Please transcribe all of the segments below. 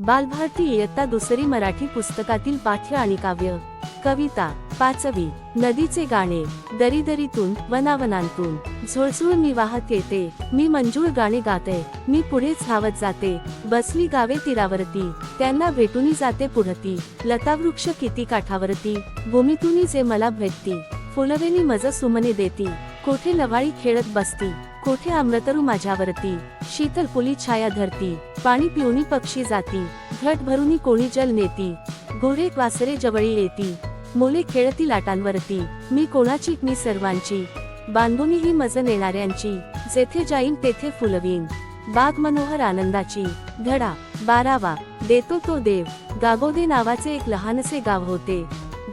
बालभारती इयत्ता दुसरी मराठी पुस्तकातील पाठ्य आणि काव्य. कविता पाचवी नदीचे गाणे दरीदरीतून वनावनांतून. झुळझुळ मी वाहत येते मी मंजूळ गाणे गाते मी पुढेच धावत जाते बसली गावे तीरावरती त्यांना भेटूनी जाते पुढती लतावृक्ष किती काठावरती भूमीतूनी जे मला भेटती फुलवेनी मज सुमने देती कोठे लवाळी खेळत बसती. कोठे आम्रतरू माझ्यावरती? शीतल पुली छाया धरती. पाणी पिऊनी पक्षी जाती. घट भरुनी कोणी जल नेती. घोडे वासरे जवळी येती. मुले खेळती लाटांवरती. मी कोणाची? मी सर्वांची. बांधुनी ही मज नेणाऱ्यांची. जेथे जाईन तेथे फुलवीन. बाग मनोहर आनंदाची. धडा. बारावा. देतो तो देव. गागोदे नावाचे एक लहानसे गाव होते.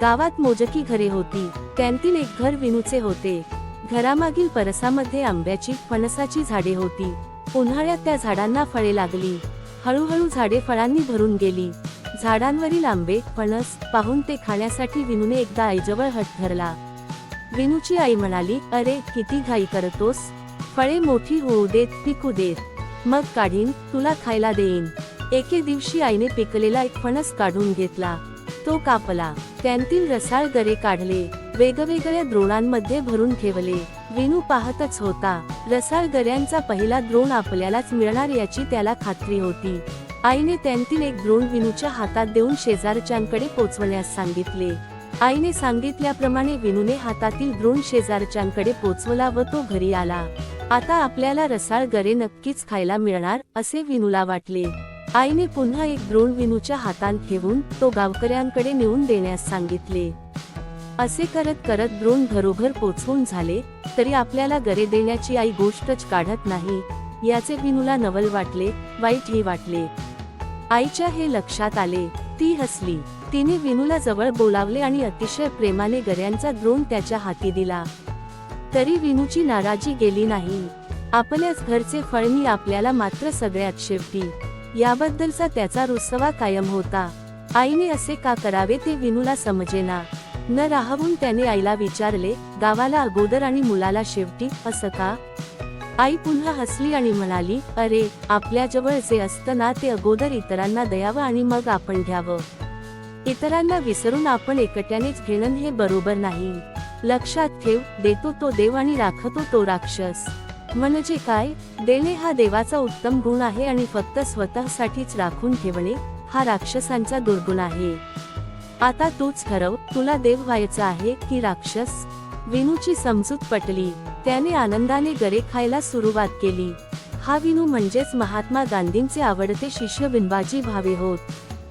गावात मोजकी घरे होती. त्यांतील एक घर विनूचे होते. घरामागील परसामध्ये आंब्याची फणसाची झाडे होती. उन्हाळ्यात त्या झाडांना फळे लागली. हळूहळू झाडे फळांनी भरून गेली. झाडांवरील आंबे फणस पाहून ते खाण्यासाठी विनूने एकदा आईजवळ हट धरला. विनूची आई म्हणाली अरे किती घाई करतोस. फळे मोठी होऊ देत पिकू देत. मग काढीन तुला खायला देईन. एके दिवशी आईने पिकलेला एक फणस काढून घेतला. तो कापला. त्यांतील रसाळ गरे काढले. वेगवेगळ्या द्रोणांमध्ये भरून ठेवले. विनू पाहतच होता रसाळ गऱ्यांचा पहिला द्रोण आपल्यालाच मिळणार याची त्याला खात्री होती. आईने त्यांतील एक द्रोण विनूच्या हातात देऊन शेजारच्यांकडे पोचवण्यास सांगितले. आईने सांगितल्याप्रमाणे विनूने हातातील द्रोण शेजारच्यांकडे पोचवला व तो घरी आला. आता आपल्याला रसाळ गरे नक्कीच खायला मिळणार असे विनूला वाटले. आईने पुन्हा एक द्रोण विनूच्या हातात घेऊन तो गावकऱ्यांकडे नेऊन देण्यास सांगितले. असे करत करत द्रोण घरोघर पोचवून झाले तरी आपल्याला गरे देण्याची आई गोष्टच काढत नाही याचे विनूला नवल वाटले वाईटही वाटले. आईच्या हे लक्षात आले ती हसली तिने विनूला जवळ बोलावले आणि अतिशय प्रेमाने गऱ्यांचा द्रोण त्याच्या हाती दिला. तरी विनूची नाराजी गेली नाही. आपल्याच घरचे फळ मी आपल्याला मात्र सगळ्यात शेवटी. याबद्दलचा त्याचा रुसवा कायम होता. आईने असे का करावे ते विनूला समजेना. न राहून त्याने आईला विचारले गावाला अगोदर आणि मुलाला शेवटी असं का? आई पुन्हा हसली आणि म्हणाली अरे आपल्याजवळ जे असतं ना ते अगोदर इतरांना द्यावं आणि मग आपण घ्यावं. इतरांना विसरून आपण एकट्यानेच घेणं हे बरोबर नाही. लक्षात ठेव देतो तो देव आणि राखतो तो राक्षस. म्हणजे काय? देणे हा देवाचा उत्तम गुण आहे आणि फक्त स्वतःसाठीच राखून ठेवणे हा राक्षसांचा दुर्गुण आहे. आता तूच ठरव तुला देव व्हायचा आहे की राक्षस? विनूची समजूत पटली. त्याने आनंदाने गरे खायला सुरुवात केली. हा विनू म्हणजेच महात्मा गांधींचे आवडते शिष्य बिंबाजी भावे होत.